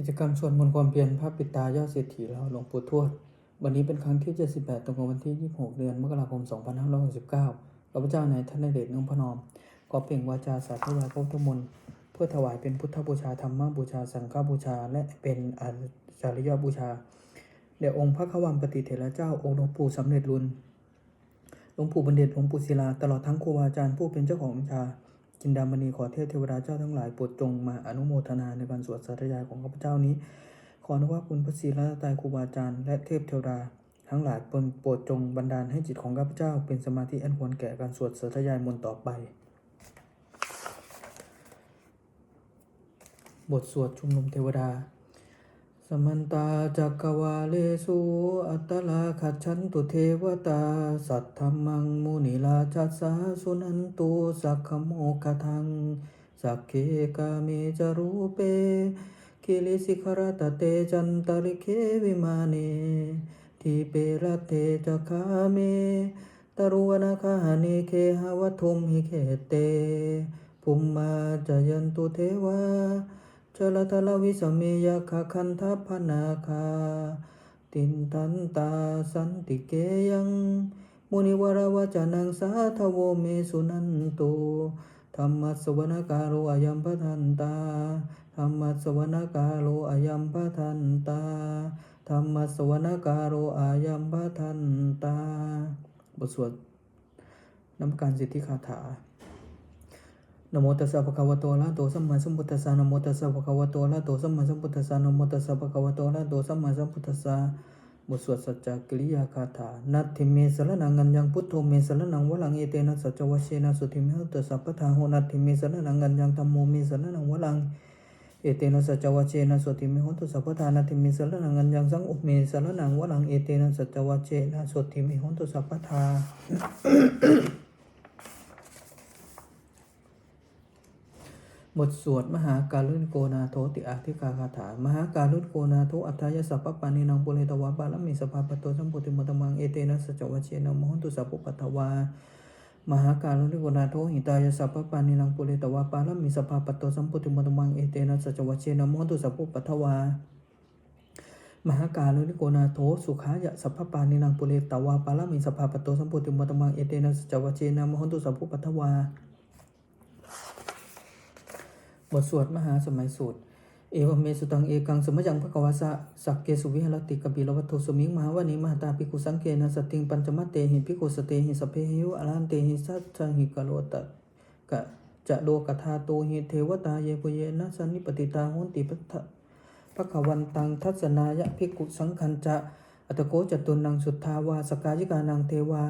กิจกรรมชวนมนความเพียรพระปิตายอดเศรษฐีเราหลวงปู่ทวด วันนี้เป็นครั้งที่ 78 ตรงกับวันที่ 26 เดือนมกราคม 2569ข้าพเจ้านายท่านนเดชนุ่มพนอมก็เปล่งวาจาสาธยายพระพุทธมนต์เพื่อถวายเป็นพุทธบูชาธรรมบูชา สังฆบูชา และเป็นอาจาริยบูชาแด่องค์พระขวัมปฏิเถระเจ้าองค์หลวงปู่สำเร็จรุนหลวงปู่บัณฑิตหลวงปู่ศิลาตลอดทั้งครูบาอาจารย์ผู้เป็นเจ้าของวิชา จินดามณีขอเทพเทวดาเจ้าทั้งหลายโปรดจงมาอนุโมทนาในการสวดสาธยายของข้าพเจ้านี้ ขออนุภาพคุณพระศรีรัตนตายครูบาอาจารย์และเทพเทวดาทั้งหลายโปรดโปรดจงบันดาลให้จิตของข้าพเจ้า เป็นสมาธิอันควรแก่การสวดสาธยายมนต์ต่อไป บทสวดชุมนุมเทวดา สมันตาจักกวาเลสุอัตตลาขัดฉันตุเทวตา สัทธรรมังมุนิลาจัสสาสุนันตุสักขโมคทัง สักเคกาเมจารูเปกิลิสิขรตเตจันตริเควิมาเนทีเปรเตจคาเมตรุวนาคาเนเคหวทุมหิเคเตภุมมาจยันตุเทวา ชลทลวิสเมยคาคันทัพนาคา ตินทันตาสันติเกยังมุนิวรวจนังสาทโวเมสุนันตุธรรมสวนการโอยัมปทันตาธรรมสวนการโอยัมปทันตาธรรมสวนการโอยัมปทันตา บทสวดน้ำการสิทธิคาถา นโมตัสสะภะคะวะโตอะระหะโตสัมมาสัมพุทธัสสะนโมตัสสะภะคะวะโตอะระหะโตสัมมาสัมพุทธัสสะนโมตัสสะภะคะวะโตอะระหะโตสัมมาสัมพุทธัสสะบทสวดสัจจกิริยาคาถานัตถิเมสรนังอัญญังพุทโธเมสรนังวลังเอเตนะสัจจวชเชนะสุติเมหัตสัพพทาโหนัตถิเมสรนังอัญญังธัมโมเมสรนังวลังเอเตนะสัจจวชเชนะสุติเมหัตสัพพทานัตถิเมสรนังอัญญังสังอุเมสรนังวลังเอเตนะสัจจวชเชนะสุติเมหัตสัพพทา บทสวดมหาการุณโกนาโทติอาธิกาคาถามหาการุณโกนาโทอัฏฐายสัพปานินังปุเรตวาบาลมิสภาปโตสัมปุติมตมังเอเตนะสัจวัชเชนะมหันตุสัพพปัตวามหาการุณโกนาโทหิตายสัพปานินังปุเรตวาบาลมิสภาปโตสัมปุติมตมังเอเตนะสัจวัชเชนะมหันตุสัพพปัตวามหาการุณิโกนาโถสุขายะสัพพปานินังปุเรตวาปาลมิสภาปโตสัมปุติมตมังเอเตนะสัจวัชเชนะมหันตุสัพพปัตวา บทสวดมหาสมัยสูตร เอวเมสุตังเอกังสมยังพระกวาสะสักเกสุวิหรติกบิลวัตถุสมิงมหาวานิมหาตาภิกุสังเกนะสติงปัญจมัตเตหิภิกุสเตหิสเพหิวอรันเตหิสัจจหิกโลตะกะจะโลกธาโตหิเทวตาเยปุเยนะสันนิปติตาโหนติปัฏฐะพระขวันตังทัศนายะภิกุสังคันจะอัตโกจตุนังสุทธาวาสกายิกานังเทวา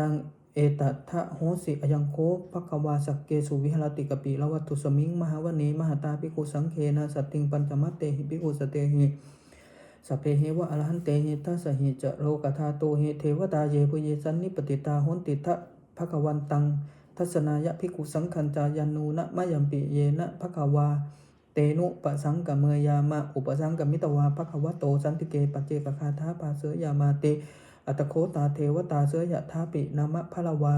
นัง เอตทะโหสิอยังโคภควาสักเกสุวิหรติกปิละวัตถุสมิง มหาวเนมหาตาภิกขุสังเคนะสัตติงปัญจมัตเตหิภิกขุสเตหิสัพเพเหวะอรหันเตหิทัสหิจะโลกธาโตหิเทวตาเยปุเยสันนิปติตาโหนติทะภควันตัง ทัศนายะภิกขุสังคัญจายันนูนะมะยัมปิเยนะภควาเตนุปสังกเมยามะอุปสังกมิตวาภควโตสันติเกปัจเจกคาถาปาเสยามาเต อัตโคตาเทวตาเสยะทาปินามะพะละวา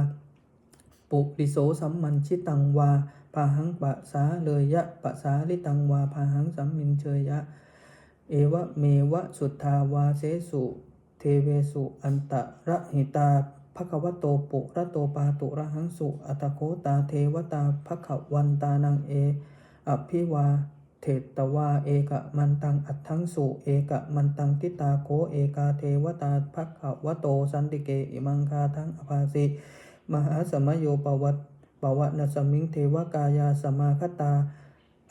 ปุริโสสัมมันชิตังวาพาหังปะสาเลยยะปะสาลิตังวาพาหังสัมมินเชยยะ เอวะเมวะสุทธาวาเสสุ เทเวสุอันตะระหิตาภควโตปุระโตปาตุระหังสุ อัตโคตาเทวตาภควันตานังเออภิวา เทตวาเอกมันตังอัตถังสุเอกมันตังทิตาโคเอกาเทวตาภควโตสันติเกอิมังคาทังอภาสิมหาสมโยปวัตปวัตนสมิงเทวกายาสมาคตา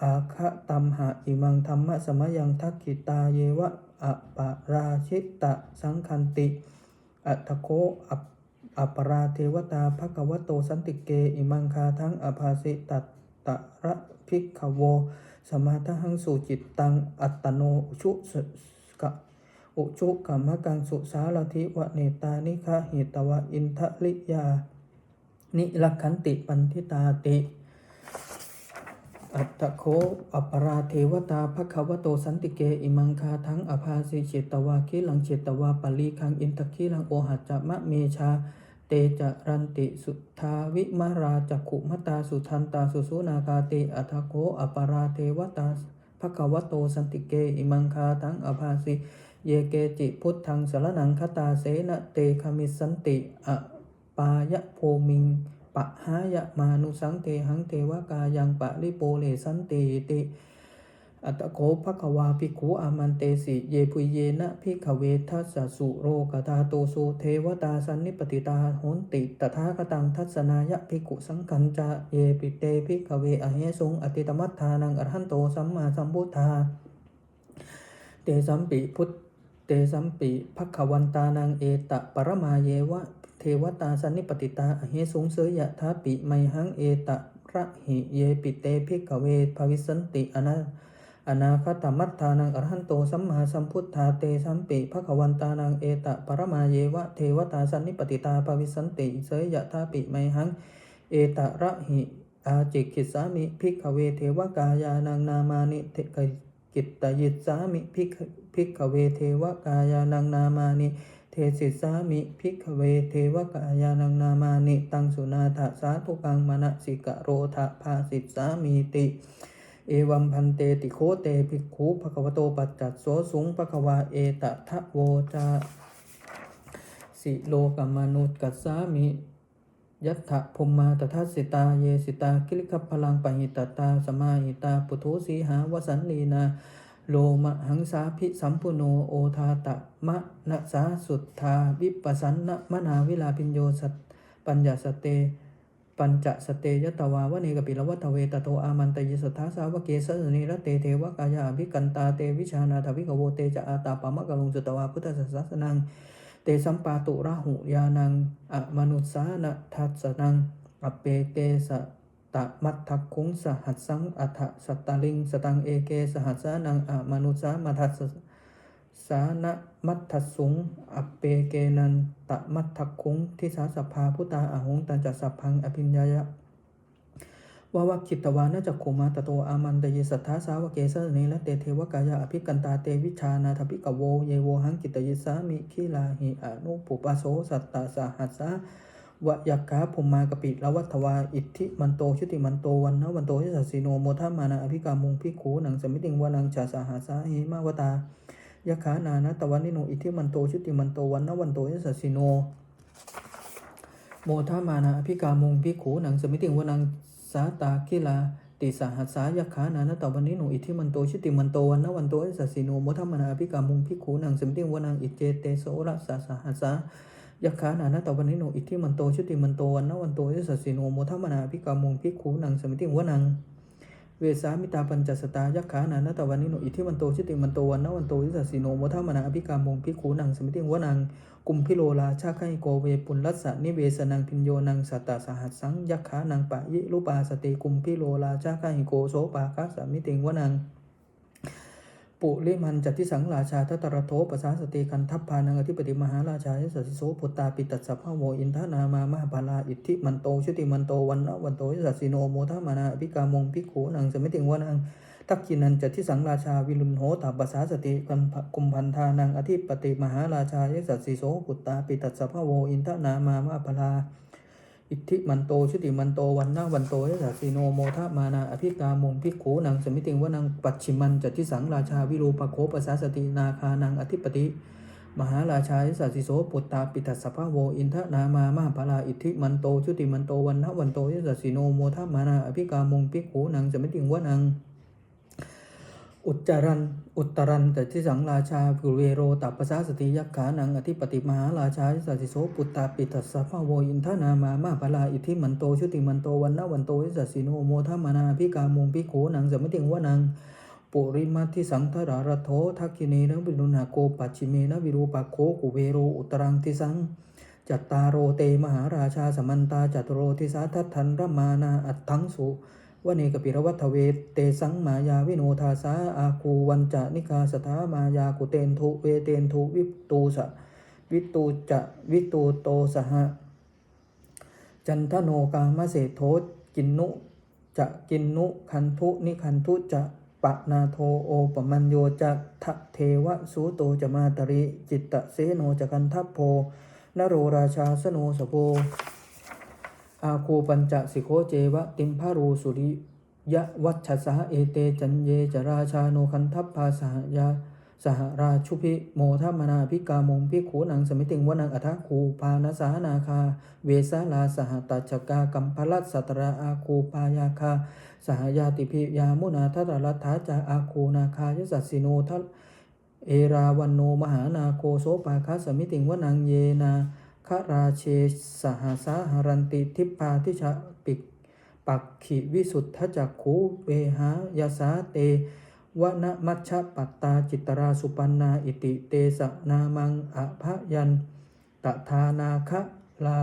อาคะตัมหะอิมังธรรมะสมยังทักขิตาเยวะอปะราชิตะสังคันติ อัตโคอัปอัปราเทวตาภควโตสันติเกอิมังคาทั้งอภาสิตัต ตระภิกขโว สมาทหังสุจิตตัง อัตโนชุสกะอุชุกรรมกังสุสารทิวะเนตานิคะเหตวะอินทะลิยา นิลักขันติปันทิตาติอัตตโคอัปราเทวตาภควโตสันติเก อิมังคาทั้งอภาสิเจตวาคิลังเจตวาปลีคังอินทคิลังโอหัจจะมะเมชา เตจะรันติสุทาวิมาราจักขุมตาสุทันตาสุสุนาคาติอัตถโคอปราเทวตาภภควโตสันติเกอิมังคาทังอภาสิเยเกจิพุทธังสารนังคตาเสนะเตคมิสันติอปายะโพมิงปะหายะมานุสังเทหังเทวกายังปะริโปเลสันติติ อัตโกภควาภิกขุอามันเตสิเยปุเยนะภิกขเวทัสสุโรกตาโตสุเทวตาสันนิปติตาโหนติตถาคตังทัศนายะภิกขุสังคัญจะเยปิเตภิกขเวอเหสงอติตมัฏฐานังอรหันโตสัมมาสัมพุทธาเตสัมปิพุทธเตสัมปิภักวันตานังเอตะปรมาเยวะเทวตาสันนิปติตาอเหสงเสยยะทาปิไมหังเอตะระหิเยปิเตภิกขเวภวิสันติอนา อนาคตมัฏฐานังอรหันโตสัมมาสัมพุทธาเตสัมปิภักวันตานังเอตะปรมาเยวะเทวตาสันนิปติตาภวิสันติเสยยะทาปิไมหัง เอตะระหิอาจิกิสามิภิกขเวเทวกายานังนามานิเทกกิตตยิสามิภิกภิกขเวเทวกายานังนามานิเทศิสามิภิกขเวเทวกายานังนามานิ ตังสุนาถาสาธุกังมณสิกะโรทะภาสิสามีติ เอวัมพันเตติโคเตภิกขุภควโตปัจจัตโสสุงภควาเอตทะโวจาสิโลกมนุกัสสามิยัตถะพมมาตทัสสิตาเยสิตาคิลิขพลังปหิตตาสมาหิตาปุถุสีหาวสันลีนาโลมหังสาพิสัมปุโนโอทาตะมะนะสาสุทธาวิปัสสันนะมนาวิลาพิญโยสัตปัญญาสเต ปัญจสเตยตวาวเนกปิลวัตเวตโตอามันตยิสทาสาวเกสสนิรเตเทวกายาภิกันตาเตวิชานาทวิกโวเตจะอาตาปามะกะลุงสุตวาพุทธศาสนังเตสัมปาตุระหุยานังอมนุสานะทัสนังอเปเตสะตะมัทักคุงสหัสสังอัฏฐสัตตลิงสตังเอเกสหัสสานังอมนุสามัทัส สานะมัททัสสุงอเปเกนันตะมัททักคุงทิสาสภาพุตาอาหงตันจัสพังอภิญญายะวาวคิตวานาจักขุมาตโตอามันตยสัทธาสาวเกสเนละเตเทวกายาอภิกันตาเตวิชานาทภิกโวเยโวหังกิตยิสามิขีลาหิอนุปุปะโสสัตตาสหัสสาวะยักขาภุมมากปิละวัตวา อิทธิมันโตชุติมันโตวันนะวันโตยสัสสิโนโมทัมมานาอภิกามุงพิขูหนังสมิติงวานังชาสหัสสาหิมาวตา ยักขานานะตวันนิโนอิทธิมันโตชุติมันโตวันนวันโตยสัสสิโน โมทามานาอภิกามุงพิขูหนังสมิติงวนังสาตาคิลาติสาหัสสายขานานตะวันนิโนอิทธิมันโตชิติมันโตวันนวันโตเอสัสสิโนโมทามานาอภิกามุงพิขูหนังสมิติงวนังอิเจเตโสระสาสาหัสสายขานานตะวันนิโนอิทธิมันโตชิติมันโตวันนวันโตเอสัสสิโนโมทามานาอภิกามุงพิขูหนังสมิติงวนัง เวสามิตาปัญจสตายักขานานตวันนิโนอิทิมันโตชิติมันโตวันนวันโตวิสัสิโนโมทามนาอภิกามงพิขูนังสมิติงวนังกุมพิโลลาชาไคโกเวปุลลัสสะนิเวสนังพิญโยนังสัตตาสหัสสังยักขานังปะยิรูปาสติกุมพิโลลาชาไคโกโสปาคัสสมิติงวนัง ปุริมันจัตติสังราชาทัตระโทปสาสติกันทัพพานังอธิปติมหาราชายสัสิโสปุตตาปิตัสสะพะโวอินทนามามหาภาลาอิทธิมันโตชุติมันโตวันนะวันโตยสัสสิโนโมทามานาภิกามงพิกขูนังสมิติงวนังทักขินันจัตทิสังราชาวิรุณโหตาปัสสาสติกันกุมพันธานังอธิปติมหาราชายสัสิโสปุตตาปิตัสสะพะโวอินทนามามะพลา อิทธิมันโตชุติมันโตวันนาวันโตยสัสสีโนโมทะมานาอภิกามุงพิกขูนังสมิติงวนังปัจฉิมันจัติสังราชาวิรูปโคปัสสาสตินาคานังอธิปติ มหาราชายสัสสิโสปุตตาปิทัสสะพะโวอินทนามามหาพลาอิทธิมันโตชุติมันโตวันนาวันโตยสัสสีโนโมทะมานาอภิกามุงพิกขูนังสมิติงวนัง อุจจารัน อุตรันแต่ที่สังราชาปุเวโรตัปปสาสติยักขานังอธิปติมหาราชาสัสสิโสปุตตาปิตัสสะพะโวอินทนามามาภลาอิทธิมันโตชุติมันโตวันนะวันโตวิสัสสิโนโมทมนาพิกามุงพิโขนังสมิติงวนังปุริมาทิสังทรารโททักขิเนนะวิรุณาโกปัจฉิเมนะวิรูปโคกุเวโรอุตรังทิสังจัตตารโรเตมหาราชาสมันตาจัตโรทิสาทัตทันรมานาอัตถังสุ วเนกปิรวัตเวเตสังมายาวิโนทาสาอาคูวันจานิกาสถามายากุเตนทุเวเตนทุวิตูสะวิตูจะวิตูโตสหะจันทโนกามเสโทกินนุจะกินนุคันทุนิคันทุจะปะนาโทโอปมัญโยจะทะเทวสูโตจะมาตริ จิตตะเสโนจะกันทัพโพนโรราชาสโนสโพ อาคูปัญจสิโคเจวะติมพารูสุริยะวัชสาเอเตจันเยจราชาโนคันทัพพาสหยาสหราชุพิโมทมนาพิกามงพิขูนังสมิติงวนังอัทคูปานาสานาคา เวสาลาสหตัจกากัมพลัสสตราอาคูปายาคา สหยาติพิยามุนาทัตรัฐาจาอาคูนาคายสัสสิโนทัตเอราวันโนมหานาโคโสปาคาสมิติงวนังเยนา คราเชสหสาหรันติทิปปาทิชาปิกปักขิวิสุทธจักขูเวหายาสาเตวนมัชฌะปัตตาจิตราสุปันนาอิติเตสะนามังอภยันตทานาคะลา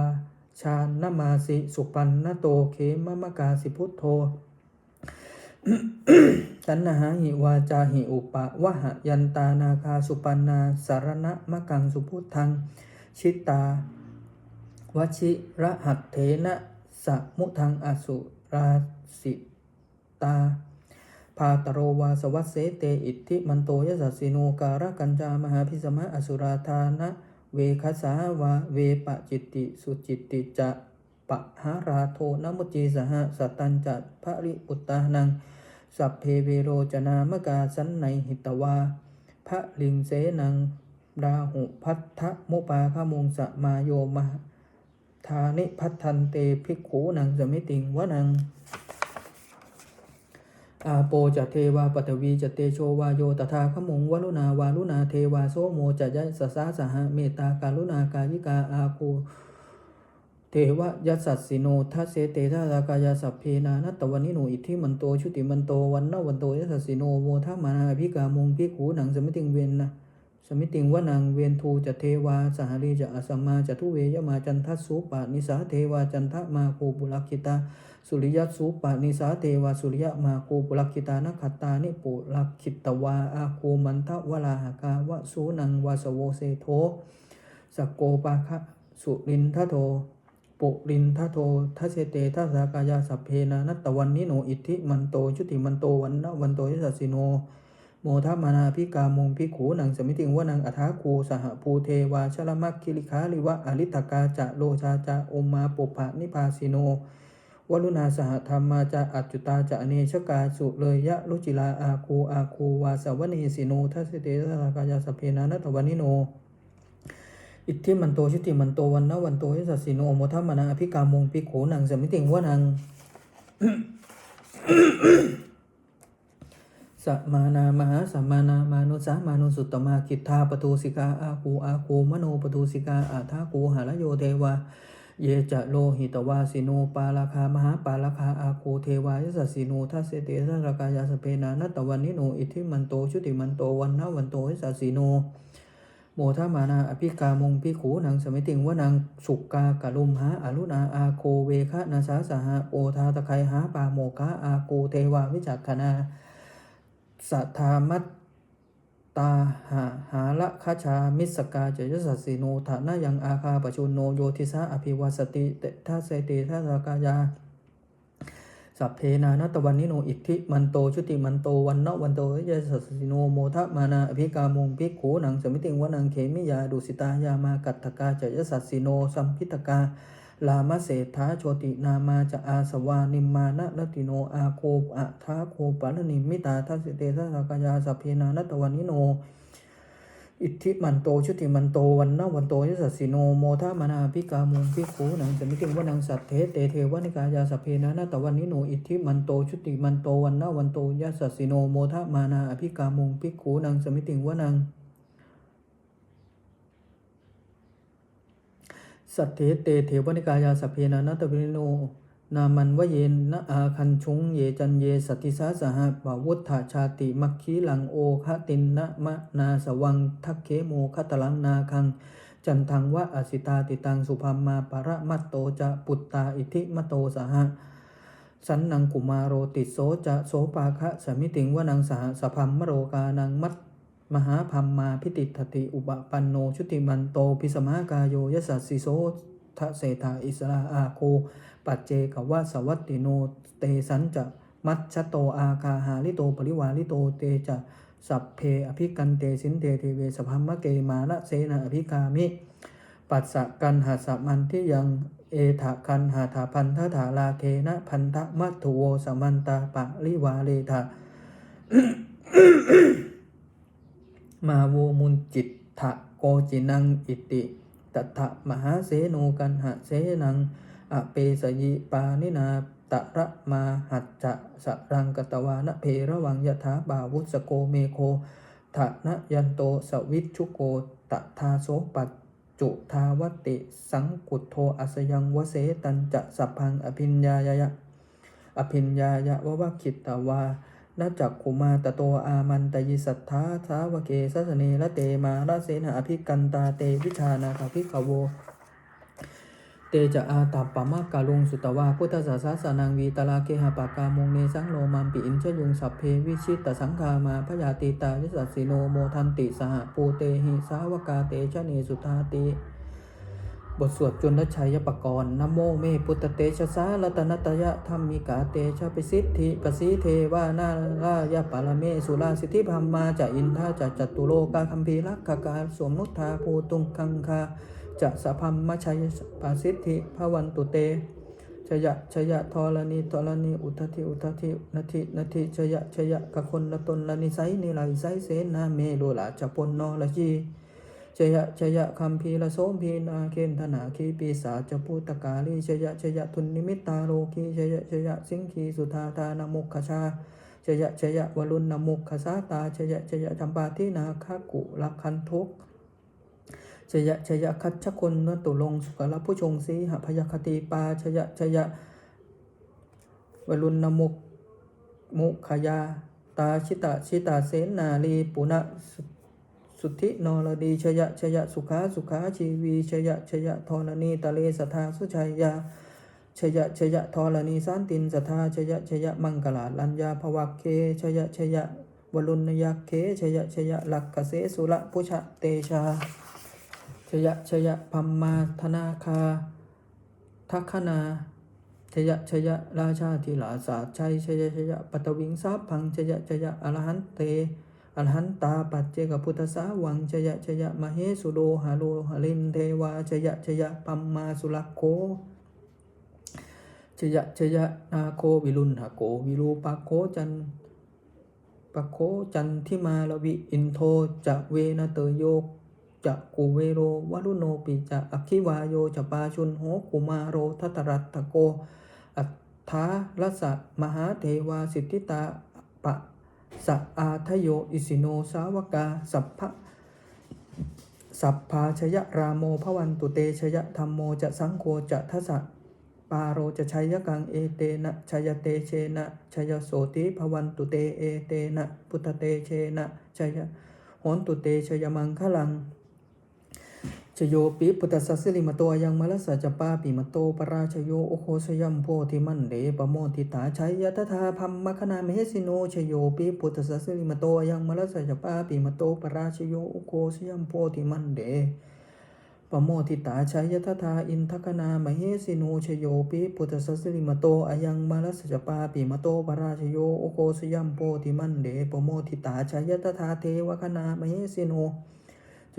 ชานมาสิสุปันนโตเขมมะกาสิพุทโธตันหาหิวาจาหิอุปะวะหยันตานาคาสุปันนาสารณะมะกังสุพุทธัง ชิตาวชิระหัตเถนะสะมุทังอสุราสิตาพาตโรวาสวัสเสเตอิทธิมันโตยสัสสิโนการะกัญจามหาพิสมะอสุราธานะเวคสาวาเวปจิตติสุจิตติจะปะหาราโทนมุจีสหสตันจัตภริปุตตานัง สัพเพเวโรจนามกาสันในหิตวาพระลิงเสนัง ดาหุพัทธมุปาขมุงสมาโยมหทานิพัทธันเตภิกขูนังสมิติงวะนัง อาโปจะเทวาปัตวีจะเตโชวาโยตถาขมงวลุนาวาลุนาเทวาโสโมจะยะสสาสหเมตตาการุณากายิกาอาโคเทวยัสสัสสิโนทัสเสเตทารากายาสัพเพนานัตตวันิโนอิทธิมันโตชุติมันโตวันนวันโตยัสสัสสิโนโมทัมานาภิกามงพิกขูหนังสมิติงเวนนะ สมิติงวนังเวนทูจะเทวา สหรีจะอสัมมาจะทุเวยมาจันทัสสุปานิสาเทวาจันทมาโคปุลักขิตา สุริยสุปานิสาเทวาสุริยมาโคปุลักขิตานักขัตตานิปุลักขิตวาอาโคมันทวลาหกาวะสูนังวาสโวเซโทสกโกปาคะสุรินทโทปุรินทโททัเสเตทัสากายาสัพเพนานัตตวันนิโนอิทธิมันโตชุติมันโตวันนวันโตยสัสสิโน โมทัมานาพิกามงพิขูนังสมิติงวนังอัฐาคูสหภูเทวาชลมักคิริคาลิวะอริตกาจะโลชาจะอมมาปุภะนิพาสิโนวลุนาสหธรรมาจะอัจจุตาจะเนชกาสุเลยยะลุจิลาอาคูอาคูวาสวนีสิโนทัสเสเตสากายาสัพเพนานัตวันนิโน อิทธิมันโตชุติมันโตวันนวันโตยสัสสิโนโมทัมมานาอภิกามงปิโขนังสมิติงวนัง สัมมานา มหาสัมมานา มานุสามานุสุตตมากิทธาปตูสิกาอาคูอาคูมโนปตูสิกาอาทาคูหารโยเทวา เยจะโลหิตวาสิโนปาราคามหาปาราคาอาคูเทวายสัสสิโนทัสเสเตทัสรกายาสเปนานัตตวันนิโนอิทิมันโตชุติมันโตวันนวันโตยสัสสิโนโมทามานาอภิกามงพิขูนังสมิติงวนังสุกากะลุมหาอรุณาอาโคเวคะนาสาสหะโอทาตะไคหาปาโมกะอาโกเทวาวิจักขณา สัทธามัตตาหาหาละคาชามิสกาเจยสัสสิโนฐานะยังอาคาปชุนโนโยทิสาอภิวาสติเตทัเสติทัสกายาสัพเพนานัตวันนิโนอิทธิมันโตชุติมันโตวันนวันโตยะสัสสิโนโมทะมานาอภิกามงภิกขูนังสมิติงวนังเขมิยาดุสิตายามากัตถกาจยสัสสิโนสัมพิตกา ลามเศรษฐาโชตินามาจะอาสวานิมานะรติโนอาโคอะทาโคปะนิมิตาทัสเตทัสกายาสัพเพนานตวันนิโนอิทธิมันโตชุติมันโตวันนะวันโตยสัสสิโนโมทามานาภิกามุงภิกขูนังสมิติงวนังสัตเทเตเทวนิกายาสพเพนะนาตวันนิโนอิทธิมันโตชุติมันโตวันนะวันโตยสัสสิโนโมทามานาอภิกามุงภิกขูนังสมิติงวนัง สัตเทเตเทวนิกายาสพเพนะนาตวันนิโน นามันวเยนนะอาคันชุงเยจันเยสตติสาสหะปะวุฒาชาติมัคคีหลังโอคะตินนะมะนาสวังทักเขโมคะตลังนาคัง จันทังวะอสิตาติตังสุพัมาปะระมัตโตจะปุตตาอิทิมโตสหะสันนังกุมารโรติโสจะโสปาคะสมิติงวนังสหสพัมมโรกานังมัต มหาพัมมาพิติทติอุปปันโนชุติมันโตพิสมากายโยยสัสสิโสทะเสธาอิสราอาโค ปัจเจกวะสวัตติโนเตสันจะมัชชโตอาคาหาลิโตปริวาลิโตเตจะสัพเพอภิกันเตสินเตเทเวสพัมมะเกมาละเสนาอภิกามิ ปัสสะกันหาสมันที่ยังเอถะคันหาถาพันธถาลาเคนะพันธมัตถุโวสมันตาปะริวาเลทะ มาโวมุนจิตถะโกจินังอิติตัทะมหาเสโนกันหะเสนังอเปสยิปานินาตะระมาหัจจะสรังกตวานะเพระวังยถาบาวุสโกเมโคทะนะยันโตสวิชุโกตะทาโสปัจจุทาวติสังกุโทอัสยังวเสตันจะสัพพังอภิญญายะอภิญญายะวะวะคิตตวา นาจักขุมาตโตอามันตยิสัทธาสาวเกสัสเนละเตมาราเสนอภิกันตาเตวิชานาคาภิกขโว เตจะอาตัปปะมะกาลุงสุตวาพุทธศาสสานังวีตลาเกหะปากามงเนสังโลมัมปิอินชยุงสัพเพวิชิตตสังคามาพยาติตายสัสสิโนโมทันติสหปูเตหิสาวกาเตชะเนสุทาติ บทสวดจุลชัยปกรณ์นโมเมพุทธเตชะสารัตนตยะธรรมิกาเตชะปิสิทธิปสีเทวานาลายะปารเมสุราสิทธิพัมมาจะอินทาจะจัตุโลกาคัมภีรักขการสวมมุทธาภูตุงคังคาจะสะพัมมชัยปสิทธิภวันตุเตชยะชยะทอรณีทอรณีอุทธิอุทธินาทินาทิชยะชยะกะคนละตนละนิไสนิไลไสเสนาเมโลลาจะปนนอละจี ชยะชยะคัมภีละโสมพีนาเคนธนาคีปีศาจพุตกาลีชยะชยะทุนนิมิตตาโลกีชยะชยะสิงคีสุธาทานมุขชาชยะชยะวรุณนมุขสาตาชยะชยะจำปาทินาคากุลักคันทุกชยะชยะคัจฉคนนตุลงสุกละผู้ชงสีหพยคติปาชยะชยะวรุณนมุกมุขยาตาชิตาชิตาเสนาลีปุณะสุ สุทธินรดีชยะชยะสุขาสุขาชีวีชยะชยะธรณีตะเลสทาสุชัยยาชยะชยะธรณีสันตินสทาชยะชยะมังกลาลัญญาภวักเคชยะชยะวรุณยักเคชยะชยะลักกเสสุระพุชะเตชาชยะชยะพัมมาธนาคาทัคคนาชยะชยะราชาธิลาสาชัยชยะชยะปัตตวิงสาพังชยะชยะอรหันเต อรหันตาปัจเจกพุทธสาวังชยะชยะมเหสุโดหาโลหลินเทวาชยะชยะปัมมาสุลักโคชยะชยะนาโควิรุณหโกวิรูปโคจันปโคจันทิมาลวิอินโทจะเวนะเตโยจะกุเวโรวรุโนปิจะอคิวาโยจะปาชุนโหกุมารโรทัตรัตตโกอัฏฐารัสสะมหาเทวาสิทธิตาปะ สัอาทโย อิสิโน สาวกา สัพพะสัพพาชยรามโมภวันตุเตชยธรรมโมจะสังโฆจะทัสสะปาโรจะชัยกังเอเตนะชยเตเชนะชยโสติภวันตุเตเอเตนะพุทธเตเชนะชยโหนตุเตชยมังคลัง ชโยปิพุทธสัสสลิมโตยังมลสัจปาปิมโตปราชโยโอโคสยัมโพธิมันเดปโมทิตาชัยยะทธาพัมมคณามเหสิโนชโยปิพุทธสัสสลิมโตยังมลสัจปาปิมโตปราชโยโอโคสยัมโพธิมันเดปโมทิตาชัยยะทธาอินทคณามเหสิโนชโยปิพุทธสัสสลิมโตอายังมลสัจปาปิมโตปราชโยโอโคสยัมโพธิมันเดปโมทิตาชัยยะทธาเทวคณามเหสิโน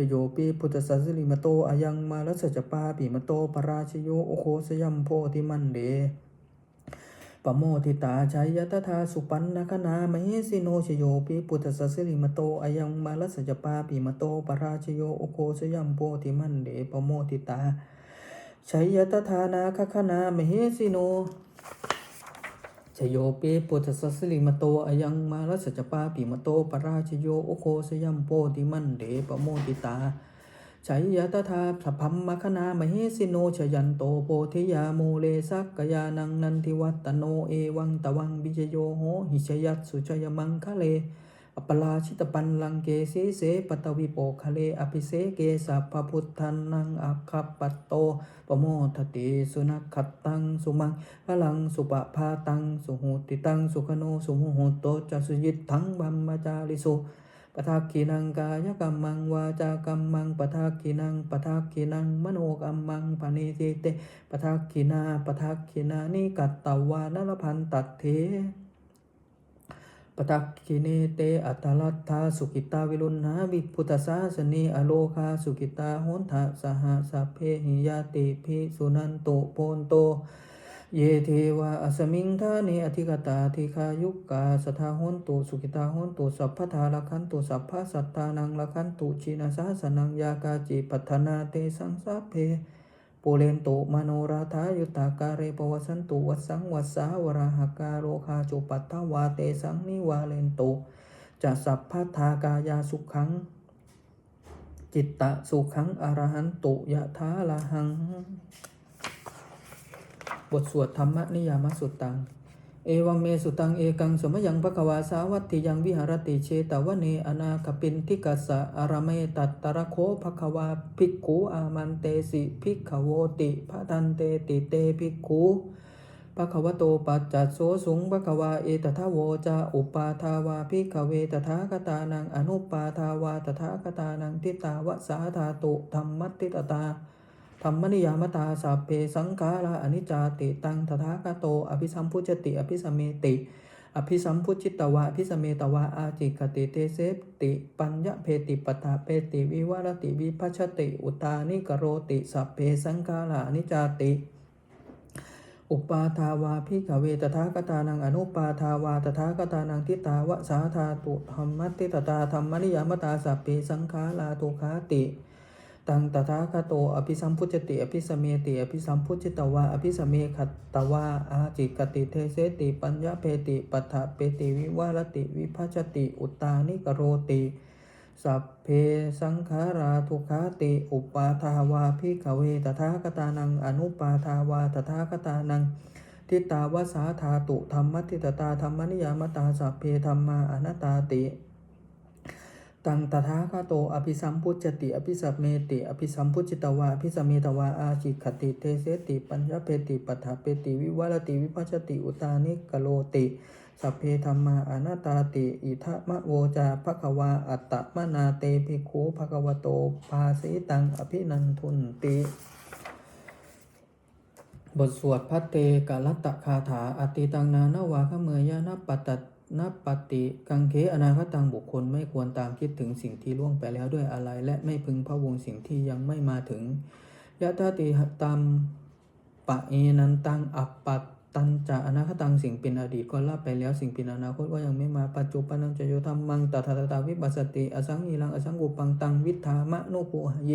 โยปีพุทธสัสสิลิมโตอายังมาลัสสจปาปิมโตปราชโยโอโคสยัมโพธิมันเดปโมทิตาชัยยตถาสุปันนคณามเหสิโนชโยปีพุทธสัสสิลิมโตอายังมาลัสสจปาปิมโตปราชโยโอโคสยัมโพธิมันเดปโมทิตาชัยยตถานาคคณามเหสิโน ชโยเปปุถสัสสลิมโตอยังมารัสจปาปิมโตปราชโยโอโคสยัมโปติมันเดปโมติตาชัยยะตถาสัพพัมมคณามเหสิโนชยันโตโพธิยาโมเลสักกยานังนันทิวัตโนเอวังตวังบิจโยโหหิชยัตสุชยมังคะเล อปลาชิตปันลังเกสีเสปตวิโปคะเลอภิเสเกสัพพุทธันนังอัคคปัตโตปโมทติสุนักขัตตังสุมังพลังสุปภาตังสุหุติตังสุขโนสุมุหุโตจะสุยิตทังบัมมาจาริสุปทักขินังกายกรรมังวาจากรรมังปทักขินังปทักขินังมโนกรรมังปณิทิเตปทักขินาปทักขินานิกัตตวานรพันตัดเท ปตักคิเนเตอัตลัทธาสุกิตาวิรุณหาวิพุทธศาสนีอโลคาสุกิตาโหนทะสหสัพเพหิยาติภิสุนันโตโพนโต เยเทวาอสมิงทาเนอธิกตาธิคายุกกาสทาโหนตุสุกิตาโหนตุสัพพทาละคันตุสัพพสัตตานังละคันตุชินาสาสนังยากาจิปัฏนาเตสังสัพเพ ปุเรนตุมโนราธายุตาการเรปวสันตุวัสสังวัสาวราหกาโรคาจุปัตถวาเตสังนิวาเลนตุจะสัพพทากายาสุขัง จิตตะสุขังอรหันตุยะทาลหัง บทสวดธรรมนิยามสุตตัง เอวังเมสุตังเอกังสมยังภควาสาวัตติยังวิหารติเชตวเนอนาคปินทิกัสสะอารเมตัตตระโคภควาภิกขุอามันเตสิภิกขโวติพะทันเตติเตภิกขุภควโตปัจจัสโสสุงภควาเอตทะโวจาอุปาทาวาภิกขเวตถาคตานังอนุปาทาวาตถาคตานังทิตาวสาธาตุธรรมัตติตตา ธรรมนิยามตาสัพเพสังขาราอนิจจาติตังตถาคโต อภิสัมพุจติ อภิสเมติ อภิสัมพุจิตวะอภิสเมตวะอาจิกติเตเสติ ปัญญเพติปตาเปติวิวรติวิพัชติ อุตานิกโรติสัพเพสังขาราอนิจจาติอุปาทาวาพิกเวตถาคตานังอนุปาทาวาตถาคตานังทิตาวสาธาตุธรรมัตติตตาธรรมนิยามตาสัพเพสังขาราทุขาติ ตังตถาคโตอภิสัมพุจติอภิสเมติอภิสัมพุจิตวาอภิสเมขัตตวาอาจิกติเทเสติปัญญาเพติปัฏฐเปติวิวารติวิภัชติอุตานิกโรติสัพเพสังขาราทุขาติ อุปาทาวาพิขเวตถาคตานัง อนุปาทาวาตถาคตานัง ทิตาวสาธาตุธรรมทิตตาธรรมนิยามตาสัพเพธรรมาอนัตตาติ ตังตถาคโตอภิสัมพุจติ อภิสัมเมติ อภิสัมพุจิตวาอภิสัมเมตวาอาจิขติเทเสติ ปัญญเพติปัฏฐเปติ วิวารติวิพัชติอุตานิกโลติสัพเพธรรมาอนัตตาติ อิทะมะโวจาภควาอัตตมนาเตภิกขุภควโตภาสีตังอภินันทุนติ บทสวดพัตเตกาลตตะคาถาอติตังนานาวาขเมยานปัตต นปฏิกังเคอนาคตังบุคคลไม่ควรตามคิดถึงสิ่งที่ล่วงไปแล้วด้วยอะไร และไม่พึงพะวงสิ่งที่ยังไม่มาถึงยะตาติตัมปะเอนันตังอัปปัตตันจะอนาคตังสิ่งเป็นอดีตก็ลาไปแล้วสิ่งเป็นอนาคตก็ยังไม่มาปัจจุบันังจะโยธรรมังตถาตาวิปัสสติอสังอีลังอสังกุปังตังวิทามะโนปุหเย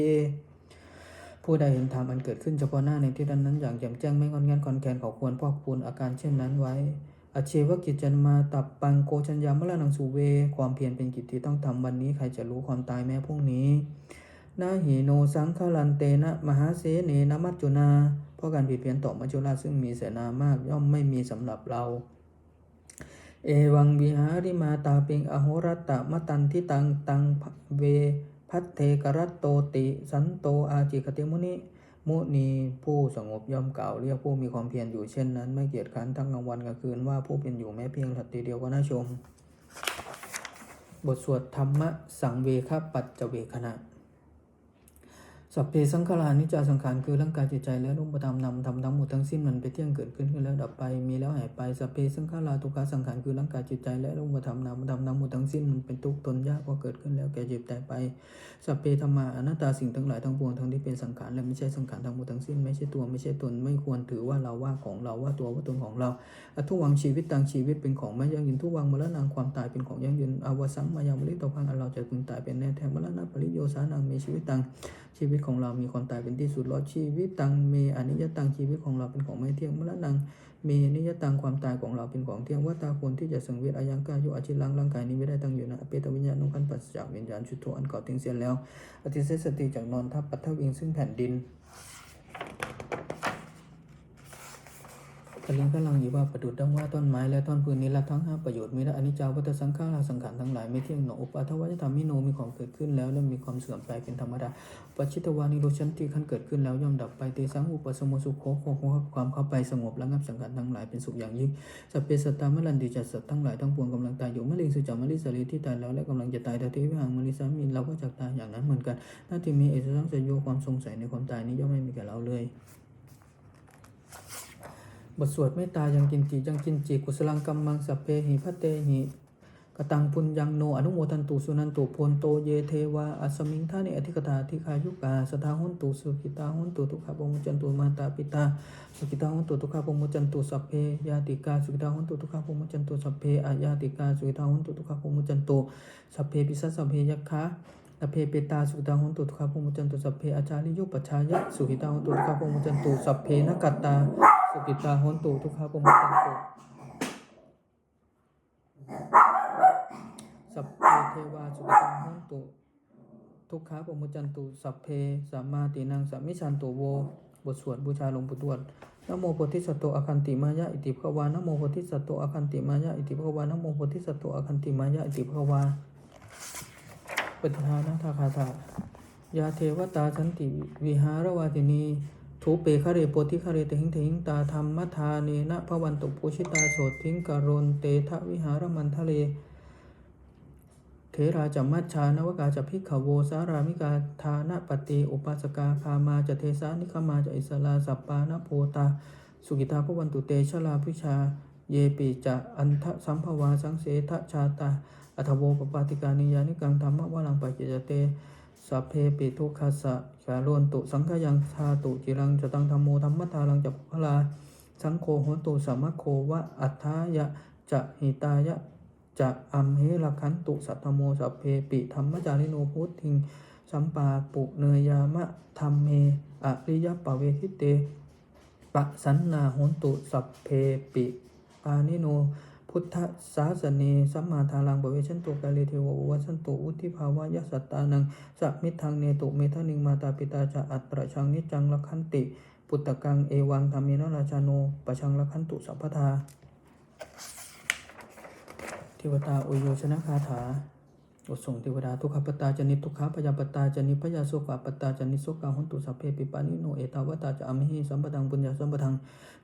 ผู้ใดเห็นธรรมอันเกิดขึ้นเฉพาะหน้าในที่นั้นนั้นอย่างแจ่มแจ้งไม่งอนแงนคอนแคนเขาควรพอกพูนอาการเช่นนั้นไว้ อเชวกิจจันมาตับปังโกชัญญามละนังสุเว ความเพียรเป็นกิจที่ต้องทำวันนี้ใครจะรู้ความตายแม้พรุ่งนี้นาหิโนสังฆลันเตนะมหาเสเนนมัจจุนา เพราะการผิดเพี้ยนต่อมัจจุราชซึ่งมีเสนามากย่อมไม่มีสำหรับเรา เอวังวิหาริมาตาปิงอโหรัตตะมะตันทิตังตังเว พัทเทกรัตโตติ สันโตอาจิคติมุนิ มุนีผู้สงบย่อมกล่าวเรียกผู้มีความเพียรอยู่เช่นนั้น ไม่เกียจคร้านทั้งกลางวันกลางคืนว่าผู้เป็นอยู่แม้เพียงสัตติเดียวก็น่าชม บทสวดธรรมะสังเวคปัจจเวคณะ สัพเพสังขารานิจจสังขารคือร่างกายจิตใจและรูปธรรมนำทำทั้งหมดทั้งสิ้นมันไปเที่ยงเกิดขึ้นขึ้นแล้วดับไปมีแล้วหายไปสัพเพสังขาราทุกขสังขารคือร่างกายจิตใจและรูปธรรมนำทำทั้งหมดทั้งสิ้นมันเป็นทุกข์ทนยากก็เกิดขึ้นแล้วแก่เจ็บตายไปสัพเพธรรมาอนัตตาสิ่งทั้งหลายทั้งปวงทั้งที่เป็นสังขารและไม่ใช่สังขารทั้งหมดทั้งสิ้นไม่ใช่ตัวไม่ใช่ตนไม่ควรถือว่าเราว่าของเราว่าตัวว่าตนของเราอทุวังชีวิตต่างชีวิตเป็นของไม่ยั่งยืนทุวังมรณะความตายเป็นของยั่งยืนอวสังมายามลิตพังอันเราจะพึงตายเป็นแน่แท้มรณะปริโยสานังมีชีวิตตังชีวิตของเรามีความตายเป็นที่สุดรอดชีวิตตังเมอนิยตังชีวิตของเราเป็นของไม่เที่ยงมรณะเมนิยตังความตายของเราเป็นของเที่ยงว่าตาควรที่จะสังเวชอายังกายุอาชิลังร่างกายนี้ไม่ได้ตั้งอยู่นะเปตวิญญาณนุกันปัสจากวิญญาณชุดโทอันเก่าทิ้งเสียแล้วอธิเสสติจากนอนทับปัทวิงซึ่งแผ่นดิน กลิงกลังอยู่ว่าประดุดดังว่าต้นไม้และต้นพืนนี้ละทั้งห้าประโยชน์มีละอนิจจาวัตสังขารสังขารทั้งหลายไม่เที่ยงหนออุปาทวัจธรรมมิโนมีของเกิดขึ้นแล้วและมีความเสื่อมไปเป็นธรรมดาปัจจิตวานิโรชันติขั้นเกิดขึ้นแล้วย่อมดับไปเตสังอุปสมโมสุโคโคโคความเข้าไปสงบระงับสังขารทั้งหลายเป็นสุขอย่างยิ่งสัพเพสตามลันติจัสสัตว์ทั้งหลายทั้งปวงกำลังตายอยู่มะเร็งสุจามะลิสรีที่ตายแล้วและกำลังจะตายแต่ที่วิหังมะลิสามีเราก็จะตายอย่างนั้นเหมือนกันนาทีมีเอสสังสยโยความสงสัยในความตายนี้ย่อมไม่มีแก่เราเลย บทสวดเมตตายังกินจิยังกินจิกุสลังกัมมังสัพเพหิพัตเตหิกตังปุญญังโนอนุโมทันตุสุนันตุโพนโตเยเทวาอัสมิงท่าเนอธิกตาธิคายุกาสทาหุนตุสุกิตาหุนตุทุกขปมุจจันตุมาตาปิตาสุกิตาหุนตุทุกขปมุจจันตุสัพเพยาติกาสุกิตาหุนตุทุกขปมุจจันตุสัพเพอายาติกาสุกิตาหุนตุทุกขปมุจจันตุสัพเพปิสัสสัพเพยัคคะสัพเพเปตาสุกิตาหุนตุทุกขปมุจจันตุสัพเพอาจาริยุปชายะสุกิตาหุนตุทุกขปมุจันตุสัพเพนกัตตา สุกิตาหุนตุทุกขาปมุจจันตุสัพเพเทวาสุขตังหันตุทุกขาปมุจจันตุสัพเพสัมมาตินังสัมมิชันตุโวบทสวดบูชาหลวงปู่ทวดนโมโพธิสัตโตอคันติมายะอิติภวานโมโพธิสัตโตอคันติมายะอิติภวานโมโพธิสัตโตอคันติมายะอิติภวาปฏิทานาทาคาถายาเทวตาสันติวิหารวาตินี ทูเปคะเรโปธิคะเรเตหิงเตหิงตาธรรมทาเนนะพระวันตุปุชิตาโสทิงกรนเตทะวิหารมันทะเลเทราจัมมัชชานวกาจะพิขโวสารามิกาทานะปฏิอุปาสกาคามาจะเทสานิคมาจะอิสลาสัปปานโพตา สุกิตาพวันตุเตชลาพิชา เยปิจะอันทะสัมภวาสังเสทชาตาอัทโวปปาติกานิยานิกังธรรมวลังปัจเจจเต สัพเพปิทุกขัสสะกาโลนตุสังขยังชาตุจิรังจะตังธรรมโมธรรมทารังจะพลา สังโฆโหตุสัมมโควะอัฏฐายะจะหิตายะจะอัมเหลคันตุสัทธโมสัพเพปิธรรมจาริโนพุทธิงสัมปาปุเนยามะธรรมเมอริยปเวทิเตปะสันนาโหนตุสัพเพปิปานิโน พุทธศาสนีสัมมาทารังบเวชันตุกาเลเทวอุวัชันตุอุทิภาวะยสสตตานังสัมมิทังเนตุเมทานิงมาตาปิตาจะอัตปรชังนิจังละคันติ ปุตตะกังเอวังธรรมินราชาโนปะชังละคันตุสัพพทาเทวตาอุโยชนะคาถา บทส่งเทวดาทุกขปตตาจนิทุกขปยาปตตาจนิพยาโสกปตตาจนิโสกาหุนตุสัพเพปิปานิโนเอตาวตาจะอมิหิสัมปทังปุญญาสัมปทัง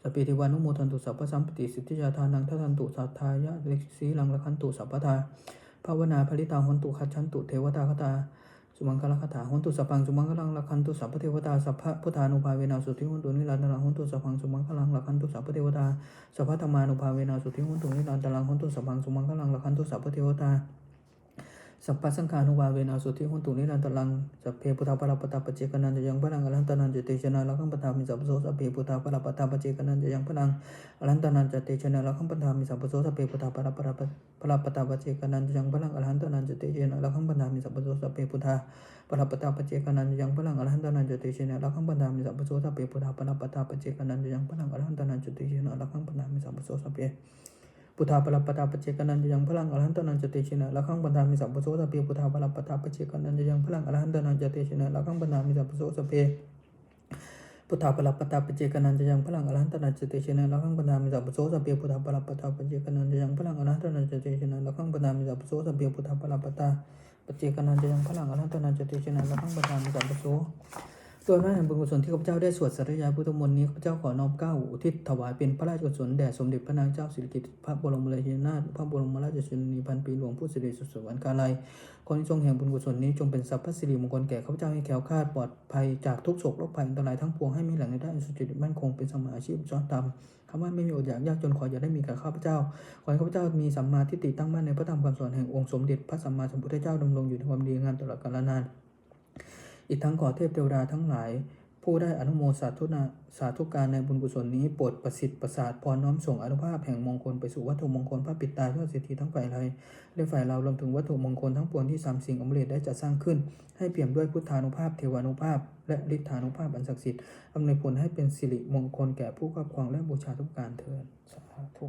สัพเพเทวานุโมทันตุสัพพสัมปติสิทธิยาทานังทัทันตุสัทธายะเล็กสีลังละคันตุสัพพทาภาวนาภริตาหุนตุขัดชันตุเทวตาคตาสุมังคลคาถาหุนตุสัพพังสุมังคลังละคันตุสัพพเทวตาสัพพะพุทธานุภาเวนะสุทธิหุนตุนิรันตรังหุนตุสัพพังสุมังคลังละคันตุสัพพเทวตาสัพพะธรรมานุภาเวนะสุทิหุนตุนิรันตรังหุนตุสัพพังสุมังคลังละคันตุสัพพเทวตา สัพพะสังฆานุวาเวนะสุทธิหุนตุนิรันตรังสัพเพพุทธาปรปตาปเจกนันจะยังพลังอรันตนันจะเตชนะละขังปทามิสัพพโสสัพเพพุทธาปรปตาปเจกนันจะยังพลังอรันตนันจะเตชนะละขังปทามิสัพพโสสัพเพพุทธาปรปตาปรปตาปเจกนันจะยังพลังอรันตนันจะเตชนะละขังปทามิสัพพโสสัพเพพุทธาปรปตาปเจกนันจะยังพลังอรันตนันจะเตชนะละขังปทามิสัพพโสสัพเพพุทธปรปตาปเจกนันจะยังพลังอรันตนันจะเตชนะละขังปทามิสัพพโสสัพเพ พุทธาปรปตาปเจกนันจะยังพลังอรหันตนันจะเตชินะละขังบันดามิสัพพโสสัพเพพุทธาปรปตาปเจกนันจะยังพลังอรหันตนันจะเตชินะละขังบันดามิสัพพโสสัพเพพุทธาปรปตาปเจกนันจะยังพลังอรหันตนันจะเตชินะละขังบันดามิสัพพโสสัพเพพุทธาปรปตาปเจกนันจะยังพลังอรหันตนันจะเตชินะละขังบันดามิสัพพโสสัพเพพุทธาปรปตาปเจกนันจะยังพลังอรหันตนันจะเตชินะละขังบันดามิสัพพโส โดยพระแห่งบุญกุศลที่ข้าพเจ้าได้สวดสัตยายพุทธมนต์นี้ข้าพเจ้าขอน้อมเก้าอุทิศถวายเป็นพระราชกุศลแด่สมเด็จพระนางเจ้าสิริกิติ์พระบรมราชินีนาถพระบรมราชชนนีพันปีหลวงผู้สิริสุสวรรคาลัยขอให้ทรงแห่งบุญกุศลนี้จงเป็นทรัพพสิริมงคลแก่ข้าพเจ้าให้แคล้วคลาดปลอดภัยจากทุกโศกโรคภัยอันตรายทั้งปวงให้มีแหล่งรายได้อันสุจริตมั่นคงเป็นสมมาอาชีพจอนธรรมคำว่าไม่มีอดอยากยากจนขออย่าได้มีกับข้าพเจ้า ขอให้ข้าพเจ้ามีสัมมาทิฏฐิตั้งมั่นในพระธรรมคำสอนแห่งองค์สมเด็จพระสัมมาสัมพุทธเจ้าดำรงอยู่ในความดีงามตลอดกาลนาน อีกทั้งขอเทพเทวดาทั้งหลาย ผู้ได้อนุโมสาธุนาสาธุการในบุญกุศลนี้โปรดประสิทธิ์ประสาทพรน้อมส่งอนุภาพแห่งมงคลไปสู่วัตถุมงคลพระปิตายอดเศรษฐีทั้งฝ่ายไทยและฝ่ายเรารวมถึงวัตถุมงคลทั้งปวงที่สามสิ่งอมฤตได้จัดสร้างขึ้น ให้เปี่ยมด้วยพุทธานุภาพเทวานุภาพ และฤทธานุภาพอันศักดิ์สิทธิ์อำนวยผลให้เป็นสิริมงคลแก่ผู้ครอบครองและบูชาทุกการเทินสาธุ